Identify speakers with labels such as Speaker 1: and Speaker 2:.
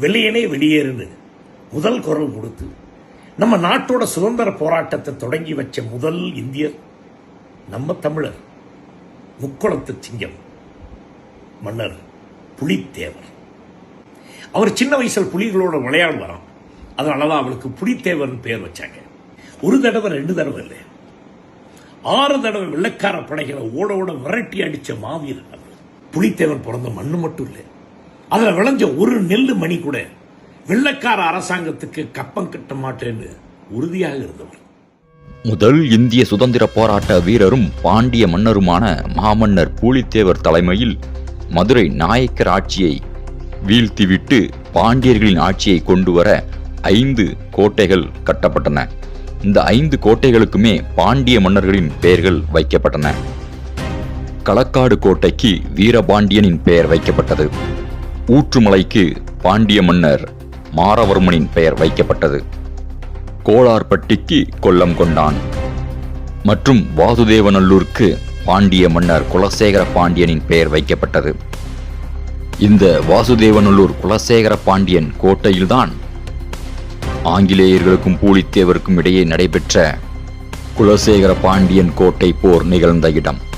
Speaker 1: வெள்ளையனே வெளியேறுன்னு முதல் குரல் கொடுத்து நம்ம நாட்டோட சுதந்திர போராட்டத்தை தொடங்கி வச்ச முதல் இந்தியர் நம்ம தமிழர் முக்குளத்து சிங்கம் மன்னர் புலித்தேவர். அவர் சின்ன வயசில் புலிகளோட விளையாடுவாராம். அதனாலதான் அவளுக்கு புலித்தேவர்னு பேர் வச்சாங்க. ஒரு தடவை ரெண்டு தடவை இல்லை. ஆறு தடவை வெள்ளைக்கார படைகளை ஓட ஓட விரட்டி அடித்த மாவீரன் அவர். பிறந்த மண்ணு மட்டும் இல்லை. அதில் விளைஞ்ச ஒரு நெல் மணி கூட வெள்ளக்கார அரசாங்கத்துக்கு கப்பம் கட்ட மாட்டேன்னு உறுதியாக இருந்தவர்.
Speaker 2: முதல் இந்திய சுதந்திர போராட்ட வீரரும் பாண்டிய மன்னருமான மாமன்னர் பூலித்தேவர் தலைமையில் மதுரை நாயக்கர் ஆட்சியை வீழ்த்திவிட்டு பாண்டியர்களின் ஆட்சியை கொண்டு வர ஐந்து கோட்டைகள் கட்டப்பட்டன. இந்த ஐந்து கோட்டைகளுக்குமே பாண்டிய மன்னர்களின் பெயர்கள் வைக்கப்பட்டன. களக்காடு கோட்டைக்கு வீரபாண்டியனின் பெயர் வைக்கப்பட்டது. ஊற்றுமலைக்கு பாண்டிய மன்னர் மாரவர்மனின் பெயர் வைக்கப்பட்டது. கோளார்பட்டிக்கு கொல்லம் கொண்டான். மற்றும் வாசுதேவநல்லூருக்கு பாண்டிய மன்னர் குலசேகர பாண்டியனின் பெயர் வைக்கப்பட்டது. இந்த வாசுதேவநல்லூர் குலசேகர பாண்டியன் கோட்டையில்தான் ஆங்கிலேயர்களுக்கும் பூலித்தேவருக்கும் இடையே நடைபெற்ற குலசேகர பாண்டியன் கோட்டை போர் நிகழ்ந்த இடம்.